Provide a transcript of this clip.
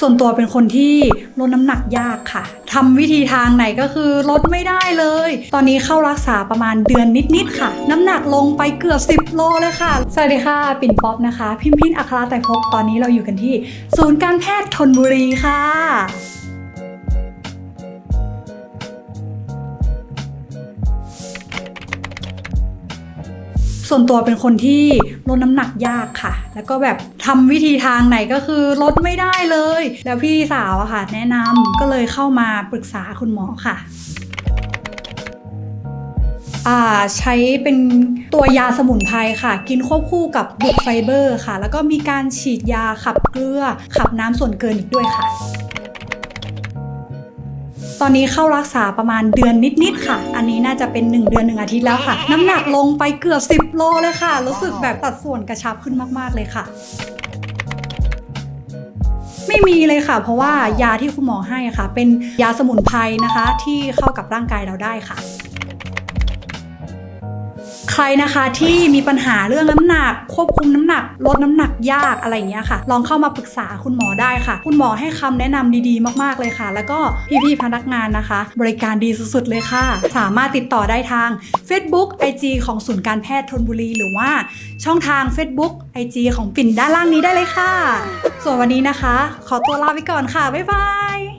ส่วนตัวเป็นคนที่ลดน้ำหนักยากค่ะทำวิธีทางไหนก็คือลดไม่ได้เลย ตอนนี้เข้ารักษาประมาณเดือนนิดๆค่ะ น้ำหนักลงไปเกือบ 10 โลเลยค่ะ สวัสดีค่ะ ปิ่นป๊อปนะคะ พิมพินอัคราไตรภพตอนนี้เราอยู่กันที่ ศูนย์การแพทย์ธนบุรีค่ะ ส่วนตัวเป็นคนที่ลดน้ำหนักยากค่ะ แล้วก็แบบทำวิธีทางไหนก็คือลดไม่ได้เลย แล้วพี่สาวอะค่ะ แนะนำก็เลยเข้ามาปรึกษาคุณหมอค่ะอ่าใช้เป็นตัวยาสมุนไพรค่ะ กินควบคู่กับบุกไฟเบอร์ค่ะ แล้วก็มีการฉีดยาขับเกลือขับน้ำส่วนเกินอีกด้วยค่ะ ตอนนี้เข้ารักษาประมาณเดือนนิดๆค่ะ อันนี้น่าจะเป็น 1 เดือน 1 อาทิตย์แล้วค่ะ น้ำหนักลงไปเกือบ 10 โลเลยค่ะ รู้สึกแบบตัดส่วนกระชับขึ้นมากๆเลยค่ะไม่มีเลยค่ะ เพราะว่ายาที่คุณหมอให้ค่ะ เป็นยาสมุนไพรนะคะ ที่เข้ากับร่างกายเราได้ค่ะ ใครนะคะที่มีปัญหาเรื่องน้ำหนัก ควบคุมน้ำหนัก ลดน้ำหนักยากอะไรอย่างเงี้ยค่ะ ลองเข้ามาปรึกษาคุณหมอได้ค่ะ คุณหมอให้คำแนะนำดีๆ มากๆเลยค่ะ แล้วก็พี่ๆพนักงานนะคะ บริการดีสุดๆเลยค่ะ สามารถติดต่อได้ทาง Facebook IG ของศูนย์การแพทย์ธนบุรีหรือว่าช่องทาง Facebook IG ของปิ่นด้านล่างนี้ได้เลยค่ะ ส่วนวันนี้นะคะ ขอตัวลาไปก่อนค่ะบ๊ายบาย